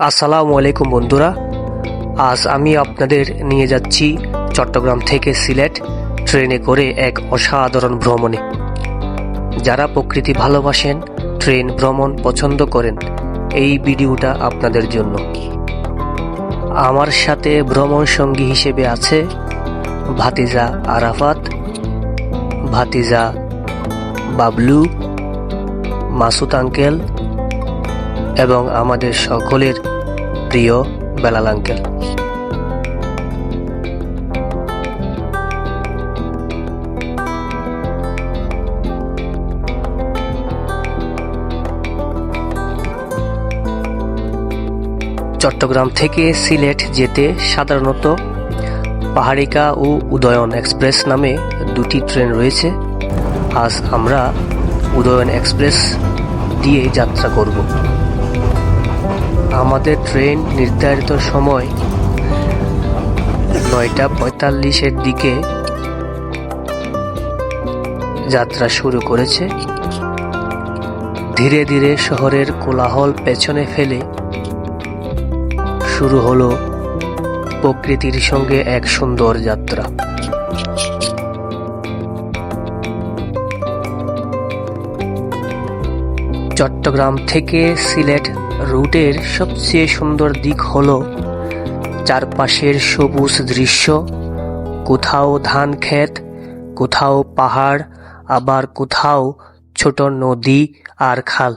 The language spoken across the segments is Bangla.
আসসালামু আলাইকুম বন্ধুরা। আজ আমি আপনাদের নিয়ে যাচ্ছি চট্টগ্রাম থেকে সিলেট ট্রেনে করে এক অসাধারণ ভ্রমণে। যারা প্রকৃতি ভালোবাসেন, ট্রেন ভ্রমণ পছন্দ করেন, এই ভিডিওটা আপনাদের জন্য। আমার সাথে ভ্রমণ সঙ্গী হিসেবে আছে ভাতিজা আরাফাত, ভাতিজা বাবলু, মাসুদ আঙ্কেল এবং আমাদের সকলের প্রিয় বেলাল আঙ্কেল। চট্টগ্রাম থেকে সিলেট যেতে সাধারণত পাহাড়িকা ও উদয়ন এক্সপ্রেস নামে দুটি ট্রেন রয়েছে। আজ আমরা উদয়ন এক্সপ্রেস দিয়ে যাত্রা করব। আমাদের ট্রেন নির্ধারিত সময় নয়টা পঁয়তাল্লিশের দিকে যাত্রা শুরু করেছে। ধীরে ধীরে শহরের কোলাহল পেছনে ফেলে শুরু হলো প্রকৃতির সঙ্গে এক সুন্দর যাত্রা। চট্টগ্রাম থেকে সিলেট রুটের সবচেয়ে সুন্দর দিক হল চারপাশের সবুজ দৃশ্য, কোথাও ধান ক্ষেত, কোথাও পাহাড়, আবার কোথাও ছোট নদী আর খাল।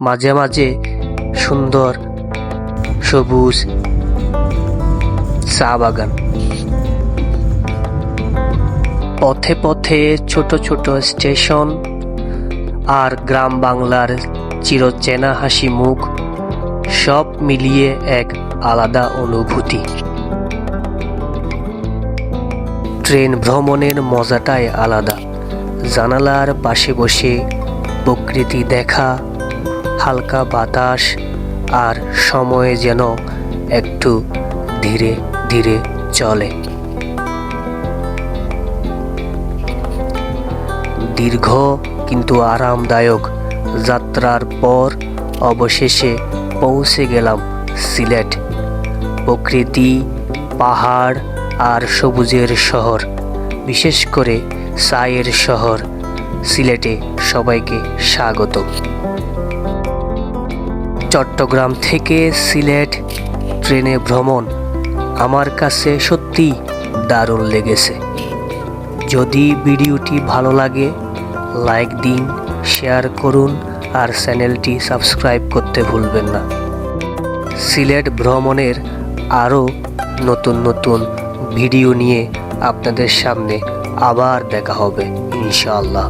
মাঝে মাঝে সুন্দর সবুজ চা বাগান। পথে পথে ছোট ছোট স্টেশন আর গ্রাম বাংলার চিরচেনা হাসি মুখ, সব মিলিয়ে এক আলাদা অনুভূতি। ট্রেন ভ্রমণের মজাটাই আলাদা। জানালার পাশে বসে প্রকৃতি দেখা, হালকা বাতাস আর সময় যেন একটু ধীরে ধীরে চলে। দীর্ঘ কিন্তু আরামদায়ক যাত্রার পর অবশেষে পৌঁছে গেলাম সিলেট। প্রকৃতি, পাহাড় আর সবুজের শহর, বিশেষ করে সায়ের শহর, সিলেটে সবাইকে স্বাগত। চট্টগ্রাম থেকে সিলেট ট্রেনে ভ্রমণ আমার কাছে সত্যি দারুণ লেগেছে। যদি ভিডিওটি ভালো লাগে, লাইক দিন শেয়ার করুন আর চ্যানেলটি সাবস্ক্রাইব করতে ভুলবেন না। সিলেট ভ্রমণের আরও নতুন নতুন ভিডিও নিয়ে আপনাদের সামনে আবার দেখা হবে, ইনশাআল্লাহ।